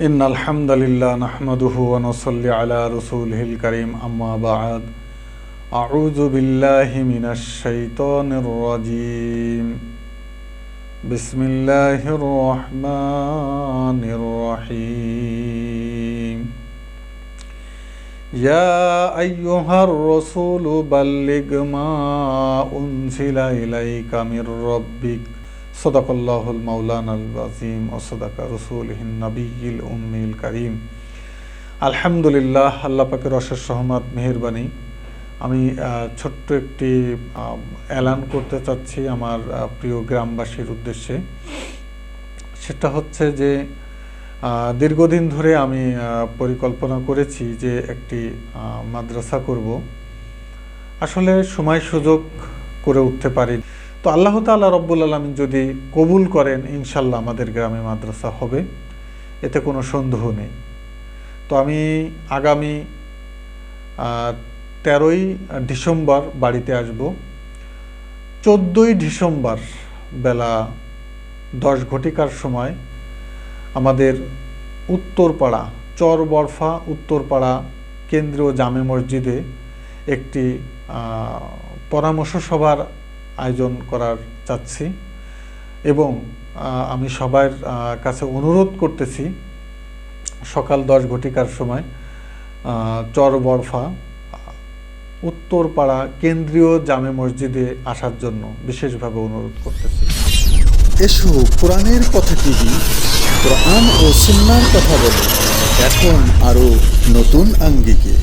إن الحمد لله نحمده ونصلي على رسوله الكريم أما بعد. أعوذ بالله من الشيطان الرجيم. بسم الله الرحمن الرحيم. يا أيها الرسول بلغ ما أنزل إليك من ربك সদাকল্লাহুল মাউলান আল আজিম ওসদাকা রসুল হিন নবীল উম্মিল করিম। আলহামদুলিল্লাহ, আল্লাহ পাকের অশেষ সহমত মেহরবানি। আমি ছোট্ট একটি অ্যালান করতে চাচ্ছি আমার প্রিয় গ্রামবাসীর উদ্দেশ্যে। সেটা হচ্ছে যে দীর্ঘদিন ধরে আমি পরিকল্পনা করেছি যে একটি মাদ্রাসা করব। আসলে সময় সুযোগ করে উঠতে পারি। তো আল্লাহ তাআলা রব্বুল আলমিন যদি কবুল করেন ইনশাল্লাহ আমাদের গ্রামে মাদ্রাসা হবে। এতে কোনো সন্দেহ নেই। তো আমি আগামী তেরোই ডিসেম্বর বাড়িতে আসব। চোদ্দোই ডিসেম্বর বেলা দশ ঘটিকার সময় আমাদের উত্তরপাড়া চর বরফা উত্তরপাড়া কেন্দ্রীয় জামে মসজিদে একটি পরামর্শ সভার আয়োজন করার চাচ্ছি এবং আমি সবার কাছে অনুরোধ করতেছি সকাল দশ ঘটিকার সময় চর বরফা, উত্তরপাড়া কেন্দ্রীয় জামে মসজিদে আসার জন্য বিশেষভাবে অনুরোধ করতেছি। এসো কোরআনের কথা টিভি, কোরআন ও সুন্নার কথা বলে। এখন আরও নতুন আঙ্গিকে।